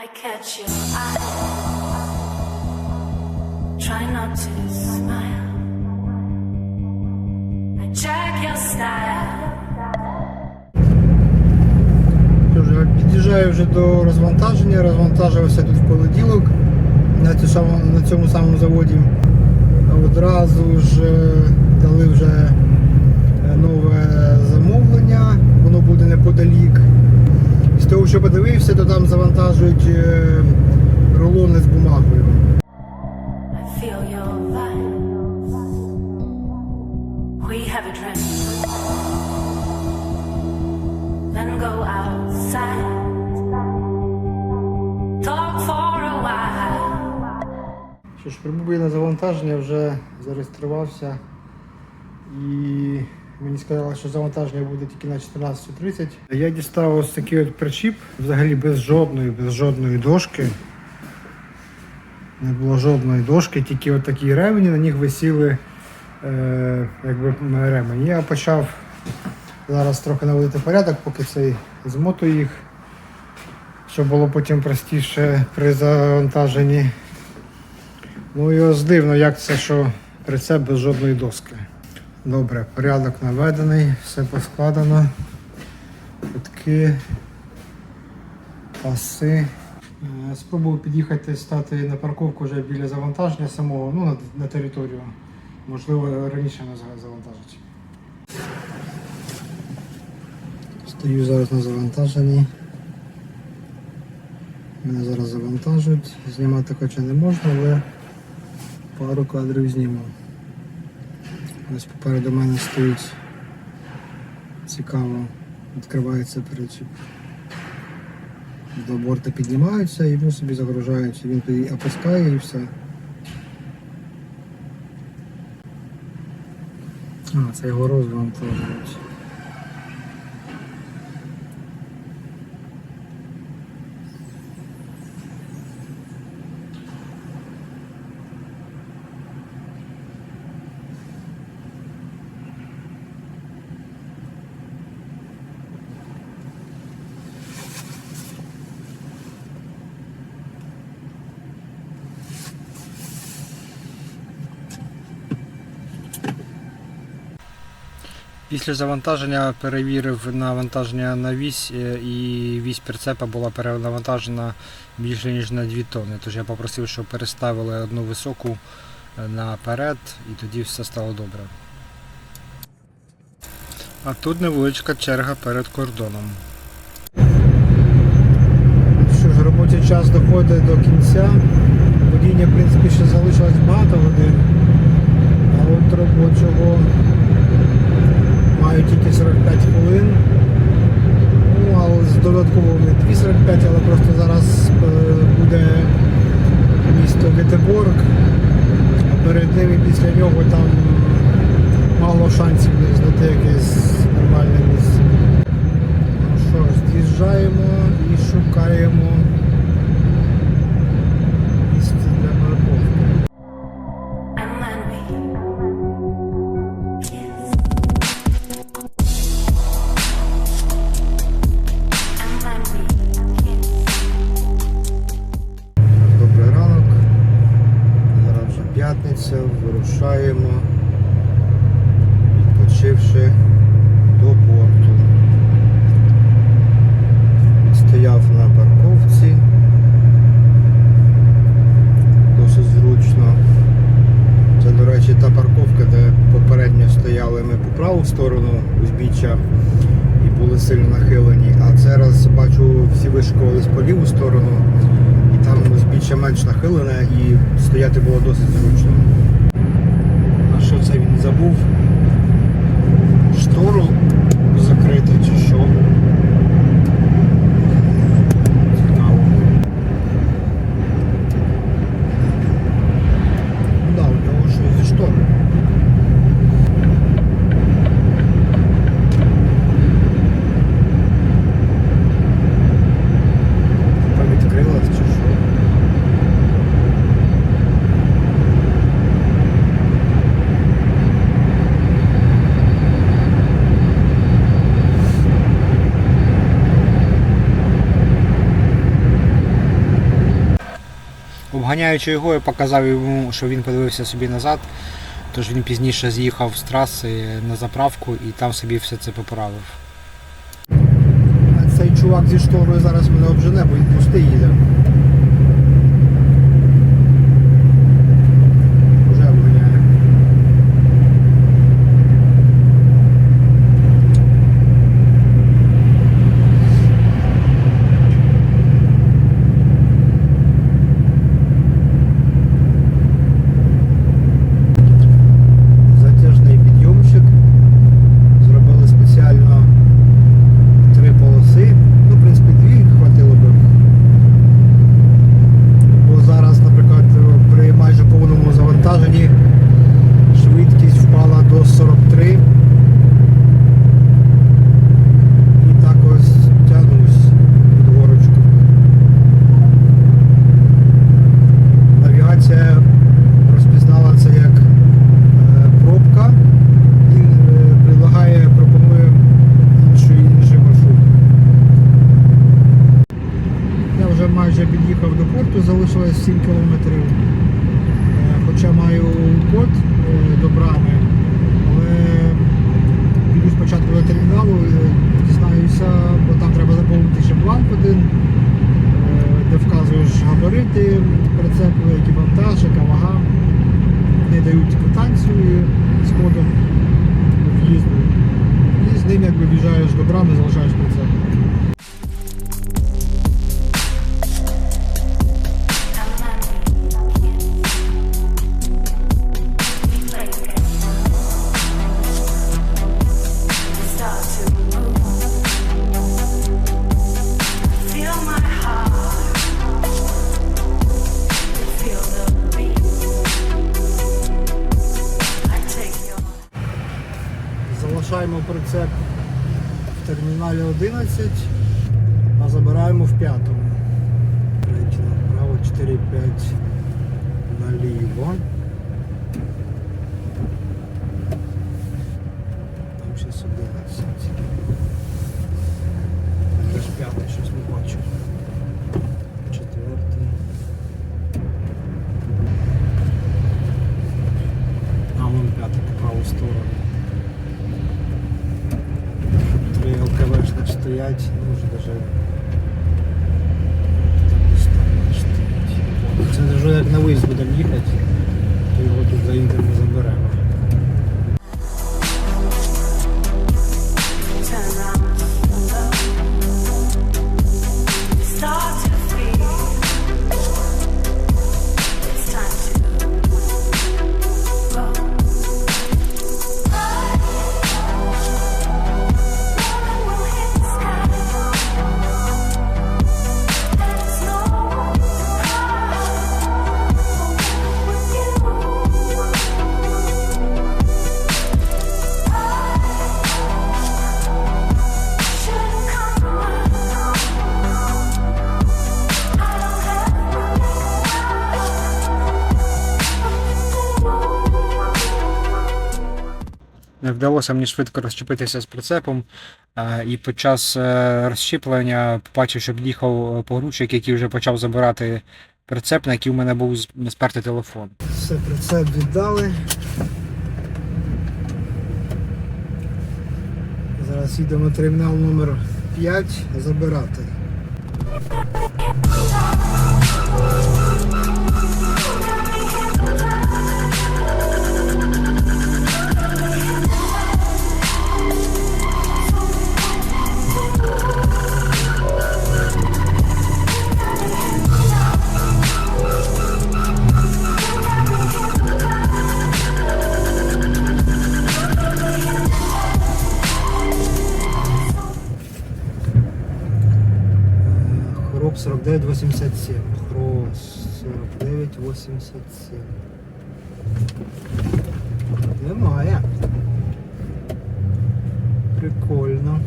I catch your eye. Try not to smile. I check your style. Під'їжджаю вже до розвантаження, розвантажився тут в понеділок на, на цьому самому заводі. Одразу ж е, дали вже е, нове замовлення, воно буде неподалік. Того, що подивився, то там завантажують е, рулони з бумагою. Що ж, прибув я на завантаження, вже зареєструвався. І мені сказали, що завантаження буде тільки на 14.30. Я дістав ось такий от причіп, взагалі без жодної, без жодної дошки. Не було жодної дошки, тільки от такі ремені, на них висіли е, якби ремені. Я почав зараз трохи наводити порядок, поки цей змотую їх, щоб було потім простіше при завантаженні. Ну і ось дивно, як це, що прицеп без жодної доски. Добре, порядок наведений, все поскладено. Кутки, паси. Е, Спробую під'їхати стати на парковку вже біля завантаження самого, ну на, на територію. Можливо, раніше нас завантажить. Стою зараз на завантаженні. Мене зараз завантажують. Знімати хоча не можна, але пару кадрів зніму. Ось попереду мене стоїть цікаво, відкривається причіп. До борта піднімаються він собі загружають. Він тоді опускає і все. А, це його розвантажують. Після завантаження перевірив навантаження на вісь е, і вісь прицепа була перенавантажена більше ніж на 2 тонни. Тож я попросив, щоб переставили одну високу е, наперед і тоді все стало добре. А тут невеличка черга перед кордоном. Що ж, робочий час доходить до кінця. Водіння, в принципі, ще залишилось багато годин. А от робочого маю тільки 45 хвилин. Ну, але з додатковими 2,45, але просто зараз е, буде місто Гетеборг, а перед ним і після нього там мало шансів знайти якесь нормальне місце. Ну що з'їжджаємо і шукаємо вирушаємо, відпочивши до порту. Стояв на парковці. Досить зручно. Це, до речі, та парковка, де попередньо стояли ми по праву сторону узбіччя і були сильно нахилені. А зараз бачу, всі вишикувались по ліву сторону там узбіччя менш нахилене і стояти було досить зручно. Це він забув? Штору закрити чи що? Цікаво. Ну да, у нього щось зі штори. Типа відкрилась чи що? Обганяючи його, я показав йому, що він подивився собі назад. Тож він пізніше з'їхав з траси на заправку і там собі все це поправив. Цей чувак зі шторою зараз мене обжене, бо він пустий їде. Уже обганяє. Затяжний підйомчик. Зробили спеціально три полоси. Ну, в принципі, дві хватило би. Бо зараз, наприклад, при майже повному завантаженні швидкість впала до 43. І так ось тягнусь під горочку. Навігація розпізнала це як е, пробка і е, предлагає, пропонує інший, інший маршрут. Я вже майже під'їхав до порту, залишилось 7 кілометрів. Е, Хоча маю код е, до брами, але піду спочатку до терміналу, е, дізнаюся, бо там треба заповнити ще бланк один, де вказуєш габарити прицепу, який вантаж, яка вага. Вони дають квитанцію з кодом в'їзду. І з ним якби в'їжджаєш до брами, залишаєш прицеп. 11, а забираємо в п'ятому. Третє направо, 4-5 наліво. Вдалося мені швидко розчепитися з прицепом. е, І під час е, розщеплення побачив, що під'їхав погрузчик, який вже почав забирати прицеп, на який у мене був спертий телефон. Все, прицеп віддали. Зараз їдемо на термінал номер 5 забирати. Хроб 4987. Хроб 4987. Немає. Прикольно.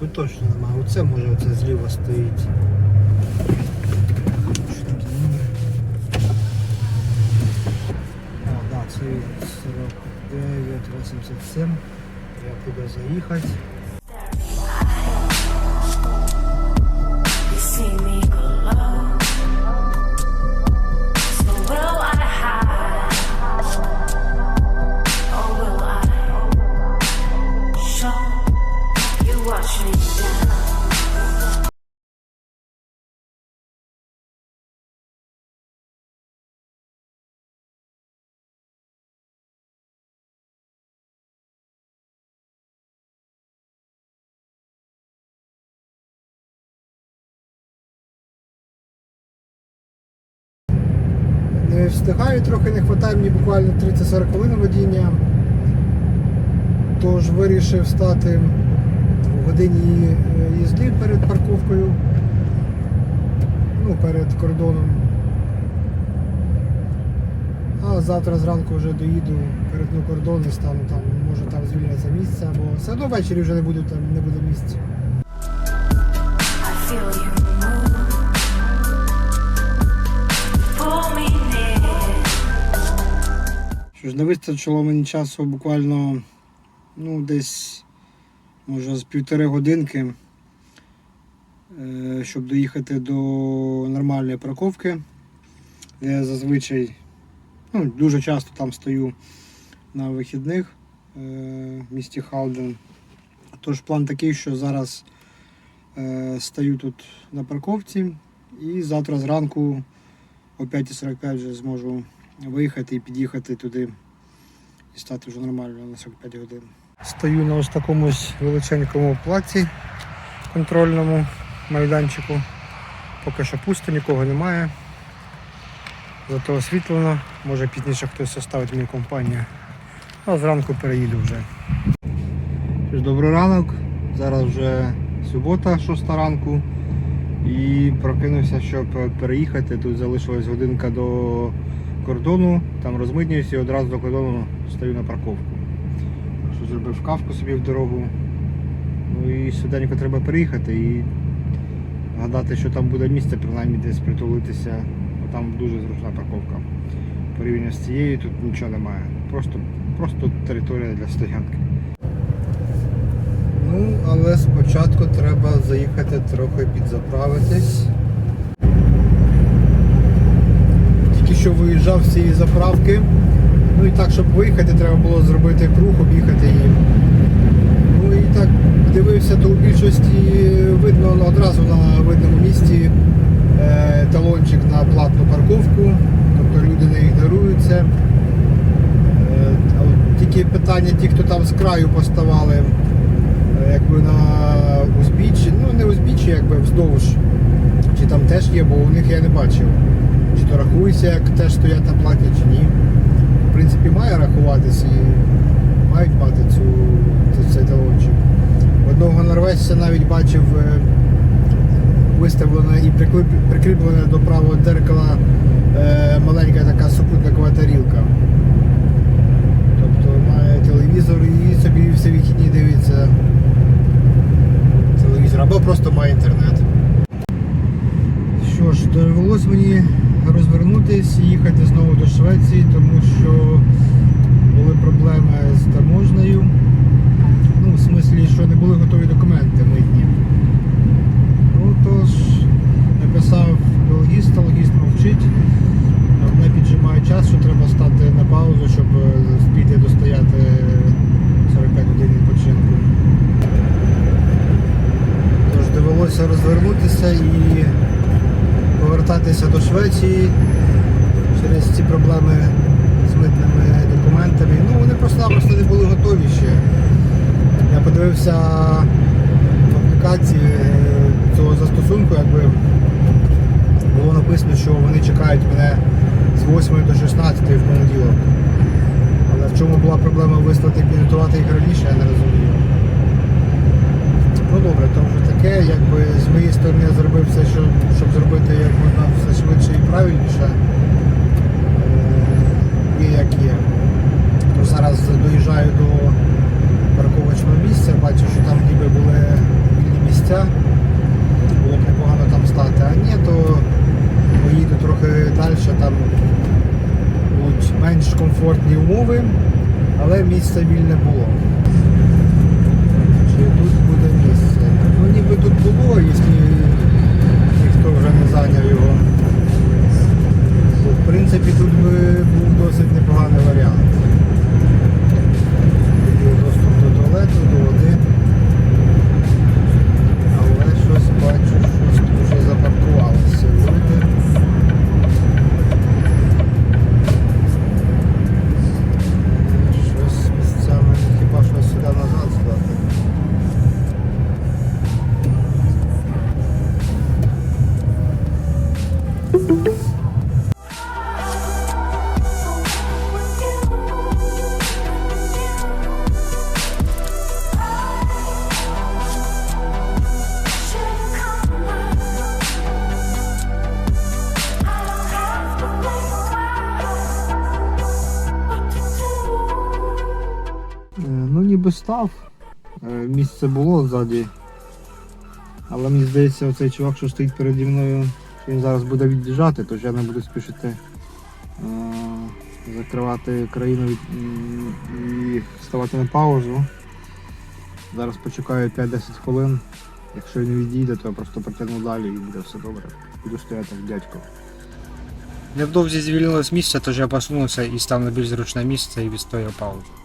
Тут точно немає. Оце може оце зліва стоїть. Що там за номер? 49, 87. Я куда заїхати. Встигаю трохи, не вистачає мені буквально 30-40 хвилин водіння. Тож вирішив стати в годині е, їзди перед парковкою. Ну, перед кордоном. А завтра зранку вже доїду, перетну кордон і стану там, може там звільняться місце, або все одно ввечері вже не буде там не буде місця. Що ж, не вистачило мені часу буквально ну, десь може з півтори годинки, е, щоб доїхати до нормальної парковки. Я зазвичай ну, дуже часто там стою на вихідних е, в місті Халден. Тож план такий, що зараз е, стою тут на парковці і завтра зранку о 5.45 вже зможу виїхати і під'їхати туди і стати вже нормально на 45 годин. Стою на ось такому величенькому плаці контрольному майданчику. Поки що пусто, нікого немає. Зато освітлено, може пізніше хтось составить мені компанію. А зранку переїду вже. Добрий ранок. Зараз вже субота, 6 ранку. І прокинувся, щоб переїхати. Тут залишилась годинка до кордону, там розмитнююся і одразу до кордону стою на парковку. Що зробив кавку собі в дорогу. Ну і швиденько треба переїхати і гадати, що там буде місце, принаймні десь притулитися. Бо там дуже зручна парковка. Порівняно з цією тут нічого немає. Просто, просто територія для стоянки. Ну, але спочатку треба заїхати трохи підзаправитись. Тільки що виїжджав з цієї заправки. Ну і так, щоб виїхати, треба було зробити круг, об'їхати її. Ну і так дивився, то у більшості видно одразу на видному місці е, талончик на платну парковку, тобто люди не ігноруються. Е, тільки питання, ті, хто там з краю поставали, е, якби на узбіччі, ну не узбіччі, якби вздовж, чи там теж є, бо у них я не бачив. То рахується, як теж стоять там платять чи ні. В принципі, має рахуватись і мають мати цю, цей талончик. Одного норвежця навіть бачив е, виставлена і прикріплене до правого дзеркала е, маленька така супутникова тарілка. Тобто має телевізор і собі всі вихідні дивиться телевізор, або просто має інтернет. Що ж, довелось мені розвернутись і їхати знову до Швеції, тому що були проблеми з таможнею. Ну, в смислі, що не були готові документи митні. Ну тож написав до логіста, логіст мовчить. А Мене піджимає час, що треба стати на паузу, е, достояти 45 годин відпочинку. Тож довелося розвернутися і повертатися до Швеції через ці проблеми з митними документами. Ну вони просто-напросто не були готові ще. Я подивився в аплікації цього застосунку, якби було написано, що вони чекають мене з 8 до 16 в понеділок. В чому була проблема вислати і підготувати їх раніше, я не розумію. Ну добре, то вже таке, якби з моєї сторони я зробив все, що, щоб зробити як можна все швидше і правильніше. Е, як є. То зараз доїжджаю до парковочного місця, бачу, що там ніби були вільні місця. Було б непогано там стати. А ні, то поїду трохи далі, там будуть менш комфортні умови, але місце вільне було. Став. Е, Місце було ззаді. Але мені здається, оцей чувак, що стоїть переді мною, він зараз буде від'їжджати, тож я не буду спішити е, закривати країну і ставати на паузу. Зараз почекаю 5-10 хвилин. Якщо він відійде, то я просто протягну далі і буде все добре. Буду стояти як дядько. Невдовзі звільнилось місце, тож я посунувся і став на більш зручне місце і відстояв паузу.